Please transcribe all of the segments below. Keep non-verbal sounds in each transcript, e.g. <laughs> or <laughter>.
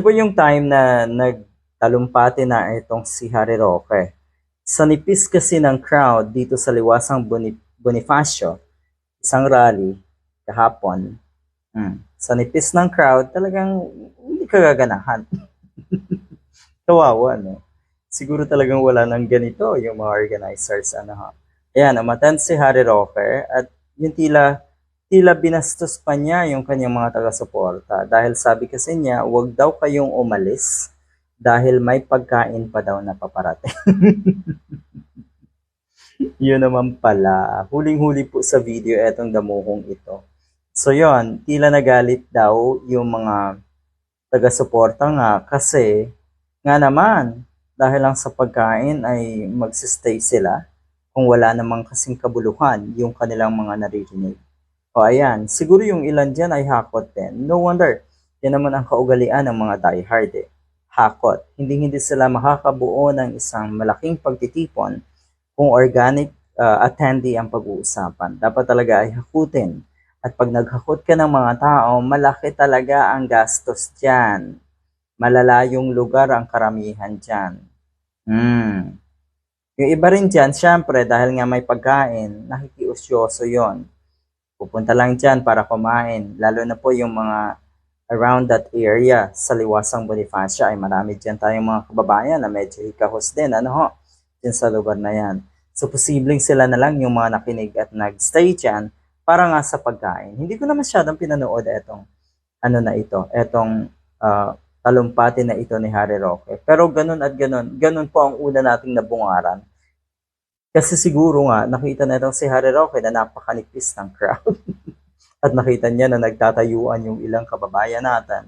Ito po yung time na nagtalumpati na itong si Harry Roque. Sa nipis kasi ng crowd dito sa Liwasang Boni- Bonifacio, isang rally kahapon, hmm, sa nipis ng crowd, talagang hindi ka gaganahan. <laughs> Kawawa, no? Siguro talagang wala nang ganito yung mga organizers. Ano, ha? Ayan, umatan si Harry Roque at yung tila tila binastos pa niya yung kanyang mga taga-suporta dahil sabi kasi niya, wag daw kayong umalis dahil may pagkain pa daw na paparating. <laughs> Yun naman pala. Huling-huli po sa video etong damuhong ito. So yon, tila nagalit daw yung mga taga-suporta nga kasi nga naman dahil lang sa pagkain ay magsistay sila kung wala namang kasing kabuluhan yung kanilang mga naririnig. O ayan, siguro yung ilan dyan ay hakot din. No wonder, yan naman ang kaugalian ng mga diehard eh. Hakot. Hindi hindi sila makakabuo ng isang malaking pagtitipon kung organic uh, attendee ang pag-uusapan. Dapat talaga ay hakutin. At pag naghakot ka ng mga tao, malaki talaga ang gastos dyan. Malalayong lugar ang karamihan dyan. Hmm. Yung iba rin dyan, syempre, dahil nga may pagkain, nakikiusyoso yon pupunta lang dyan para kumain. Lalo na po yung mga around that area sa Liwasang Bonifacio ay marami dyan tayong mga kababayan na medyo hikahos din. Ano ho? Dyan sa lugar na yan. So, posibleng sila na lang yung mga nakinig at nagstay dyan para nga sa pagkain. Hindi ko na masyadong pinanood etong ano na ito, etong uh, talumpati na ito ni Harry Roque. Pero ganun at ganun, ganun po ang una nating nabungaran kasi siguro nga, nakita na si Harry Roque na napakanipis ng crowd. <laughs> At nakita niya na nagtatayuan yung ilang kababayan natin.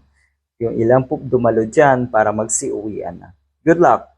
Yung ilang dumalo dyan para magsiuwian na. Good luck!